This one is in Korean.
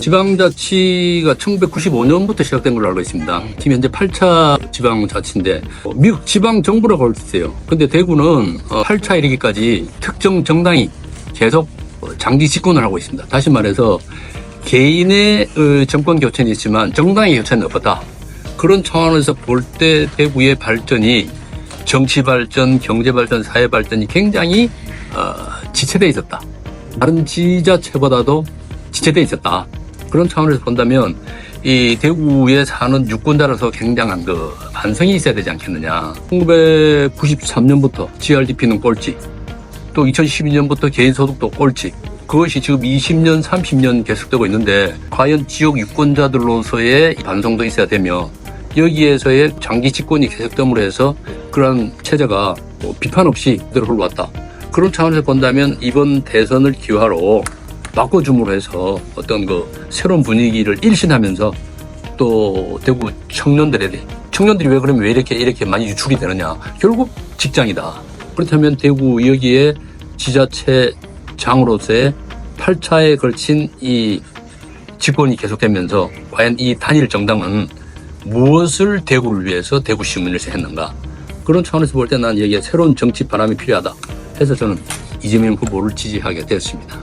지방자치가 1995년부터 시작된 걸로 알고 있습니다. 지금 현재 8차 지방자치인데 어, 미국 지방정부라고 할 수 있어요. 근데 대구는 어, 8차 이르기까지 특정 정당이 계속 어, 장기 집권을 하고 있습니다. 다시 말해서 개인의 어, 정권 교체는 있지만 정당의 교체는 없었다. 그런 차원에서 볼 때 대구의 발전이 정치 발전, 경제 발전, 사회 발전이 굉장히 어, 지체돼 있었다. 다른 지자체보다도 지체돼 있었다. 그런 차원에서 본다면 이 대구에 사는 유권자로서 굉장한 그 반성이 있어야 되지 않겠느냐. 1993년부터 GRDP는 꼴찌, 또 2012년부터 개인소득도 꼴찌. 그것이 지금 20년, 30년 계속되고 있는데 과연 지역 유권자들로서의 반성도 있어야 되며 여기에서의 장기 집권이 계속됨으로 해서 그러한 체제가 뭐 비판 없이 흘러왔다. 그런 차원에서 본다면 이번 대선을 기화로 바꿔줌으로 해서 어떤 그 새로운 분위기를 일신하면서 또 대구 청년들에 대해 청년들이 왜 그러면 왜 이렇게 이렇게 많이 유출이 되느냐. 결국 직장이다. 그렇다면 대구 여기에 지자체 장으로서의 8차에 걸친 이 집권이 계속되면서 과연 이 단일 정당은 무엇을 대구를 위해서 대구 시민을 위해서 했는가. 그런 차원에서 볼 때 난 여기에 새로운 정치 바람이 필요하다 해서 저는 이재명 후보를 지지하게 되었습니다.